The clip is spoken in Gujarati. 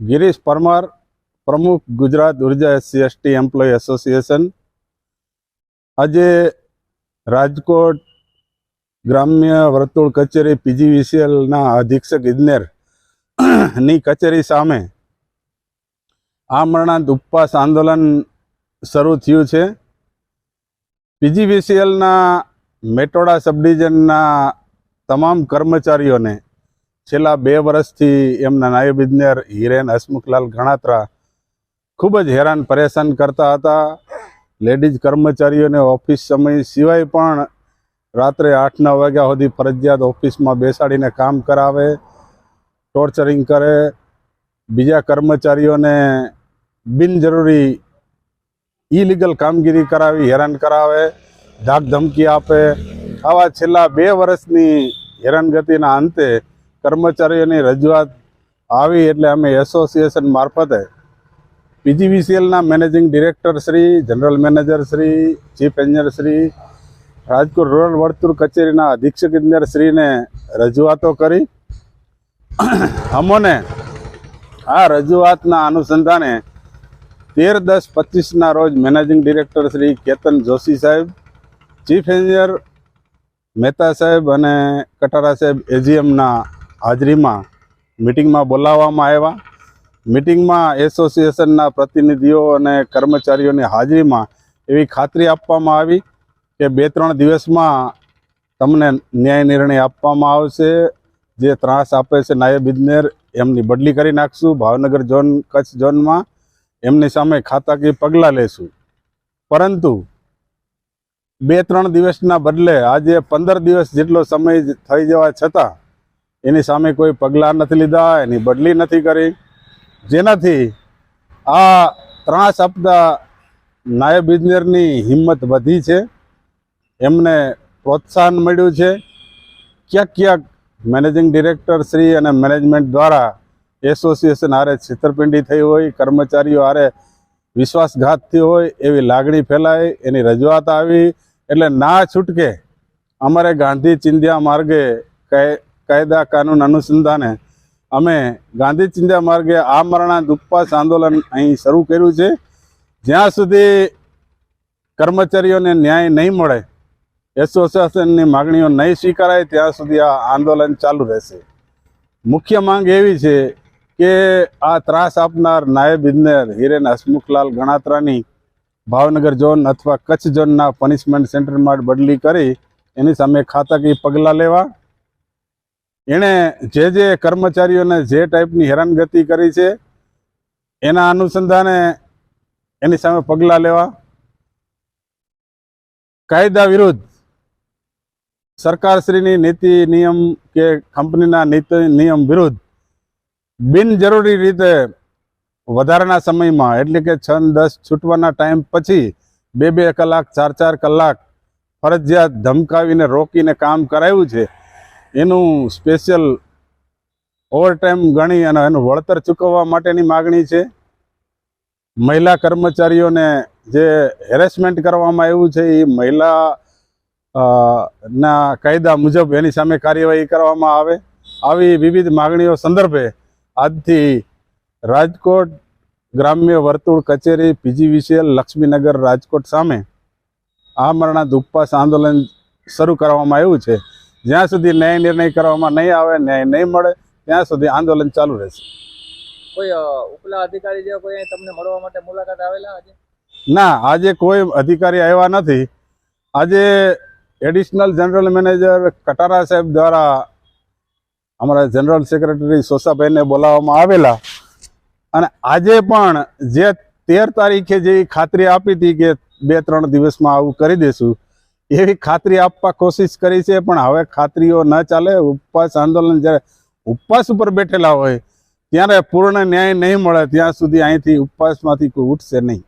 ગિરીશ પરમાર, પ્રમુખ ગુજરાત ઊર્જા એસસી એસટી એમ્પ્લોય એસોસિએશન. આજે રાજકોટ ગ્રામ્ય વર્તુળ કચેરી પીજીવીસીએલના અધિક્ષક ઇજનેરની કચેરી સામે આમરણાંત ઉપવાસ આંદોલન શરૂ થયું છે. પીજીવીસીએલના મેટોડા સબડિવિઝનના તમામ કર્મચારીઓને છેલ્લા બે વર્ષથી એમના નાયબ ઇજનેર હિરેન હસમુખલાલ ગણાત્રા ખૂબ જ હેરાન પરેશાન કરતા હતા. લેડીઝ કર્મચારીઓને ઓફિસ સમય સિવાય પણ રાત્રે આઠ નવ વાગ્યા સુધી ફરજિયાત ઓફિસમાં બેસાડીને કામ કરાવે, ટોર્ચરિંગ કરે. બીજા કર્મચારીઓને બિનજરૂરી ઇલીગલ કામગીરી કરાવી હેરાન કરાવે ધાક ધમકી આપે. આવા છેલ્લા બે વર્ષની હેરાનગતિના અંતે કર્મચારીઓની રજૂઆત આવી એટલે અમે એસોસિએશન મારફતે પીજીવીસીએલના managing director Shri general manager Shri chief engineer Shri, Rajkot rural વર્તુળ કચેરીના અધિક્ષક ઇજનેર શ્રીને રજૂઆતો કરી. અમોને આ રજૂઆતના અનુસંધાને તેર દસ પચીસના રોજ મેનેજિંગ ડિરેક્ટર શ્રી કેતન જોશી સાહેબ ચીફ એન્જિનિયર મહેતા સાહેબ અને કટારા સાહેબ એજીએમના હાજરીમાં મિટિંગમાં બોલાવવામાં આવ્યા. મિટિંગમાં એસોસિએશનના પ્રતિનિધિઓ અને કર્મચારીઓની હાજરીમાં એવી ખાતરી આપવામાં આવી કે બે ત્રણ દિવસમાં તમને ન્યાય નિર્ણય આપવામાં આવશે. જે ત્રાસ આપે છે નાયબ ઇજનેર, એમની બદલી કરી નાખશું. ભાવનગર ઝોન, કચ્છ ઝોનમાં એમની સામે ખાતાકીય પગલાં લેશું. પરંતુ બે ત્રણ દિવસના બદલે આજે પંદર દિવસ જેટલો સમય થઈ જવા છતાં એની સામે કોઈ પગલાં નથી લીધા, એની બદલી નથી કરી. જેનાથી આ ત્રાસ આપતા નાયબ ઇજનેરની હિંમત વધી છે. એમને પ્રોત્સાહન મળ્યું છે. ક્યાંક ક્યાંક મેનેજિંગ ડિરેક્ટર શ્રી અને મેનેજમેન્ટ દ્વારા એસોસિએશન હારે છેતરપિંડી થઈ હોય, કર્મચારીઓ હારે વિશ્વાસઘાત થયો હોય, એવી લાગણી ફેલાય, એની રજૂઆત આવી. એટલે ના છૂટકે અમારે ગાંધી ચિંધ્યા માર્ગે કાય- કાયદા કાનૂન અનુસંધાને અમે ગાંધી ચિંધ્યા માર્ગે આ મરણાંત ઉપવાસ આંદોલન અહીં શરૂ કર્યું છે. જ્યાં સુધી કર્મચારીઓને ન્યાય નહીં મળે, એસોસિએશનની માગણીઓ નહીં સ્વીકારાય, ત્યાં સુધી આ આંદોલન ચાલુ રહેશે. મુખ્ય માંગ એવી છે કે આ ત્રાસ આપનાર નાયબ ઇજનેર હિરેન હસમુખલાલ ગણાત્રાની ભાવનગર ઝોન અથવા કચ્છ ઝોનના પનિશમેન્ટ સેન્ટરમાં બદલી કરી એની સામે ખાતાકીય પગલાં લેવા એણે જે જે કર્મચારીઓને જે ટાઈપની હેરાનગતિ કરી છે, એના અનુસંધાને એની સામે પગલાં લેવા. કાયદા વિરુદ્ધ સરકારશ્રીની નીતિ નિયમ કે કંપનીના નીતિ નિયમ વિરુદ્ધ બિનજરૂરી રીતે વધારાના સમયમાં, એટલે કે છ દસ છૂટવાના ટાઈમ પછી બે બે કલાક, ચાર ચાર કલાક ફરજિયાત ધમકાવીને રોકીને કામ કરાયું છે. એનું સ્પેશિયલ ઓવરટાઈમ ગણી અને એનું વળતર ચૂકવવા માટેની માગણી છે. મહિલા કર્મચારીઓને જે હેરેસમેન્ટ કરવામાં આવ્યું છે, એ મહિલા ના કાયદા મુજબ એની સામે કાર્યવાહી કરવામાં આવે. આવી વિવિધ માગણીઓ સંદર્ભે આજથી રાજકોટ ગ્રામ્ય વર્તુળ કચેરી પીજીવીસીએલ લક્ષ્મીનગર રાજકોટ સામે આમરણા દુપ્પાસ આંદોલન શરૂ કરવામાં આવ્યું છે. જ્યાં સુધી ન્યાય નિર્ણય કરવામાં નહીં આવે ન્યાય નહીં મળે ત્યાં સુધી આંદોલન ચાલુ રહેશે. કોઈ ઉપલા અધિકારી જેવા કોઈ તમને મળવા માટે મુલાકાત આવેલા આજે? ના આજે કોઈ અધિકારી આવ્યા નથી. આજે એડિશનલ જનરલ મેનેજર કટારા સાહેબ દ્વારા અમારા જનરલ સેક્રેટરી સોસાભાઈને બોલાવવામાં આવેલા. અને આજે પણ જે તેર તારીખે જે ખાતરી આપી હતી કે બે ત્રણ દિવસમાં આવું કરી દેશું એવી ખાતરી આપવા કોશિશ કરી છે, પણ હવે ખાતરીઓ ન ચાલે. ઉપવાસ આંદોલન જ્યારે ઉપવાસ ઉપર બેઠેલા હોય, ત્યારે પૂર્ણ ન્યાય નહીં મળે, ત્યાં સુધી અહીંથી ઉપવાસમાંથી કોઈ ઉઠશે નહીં.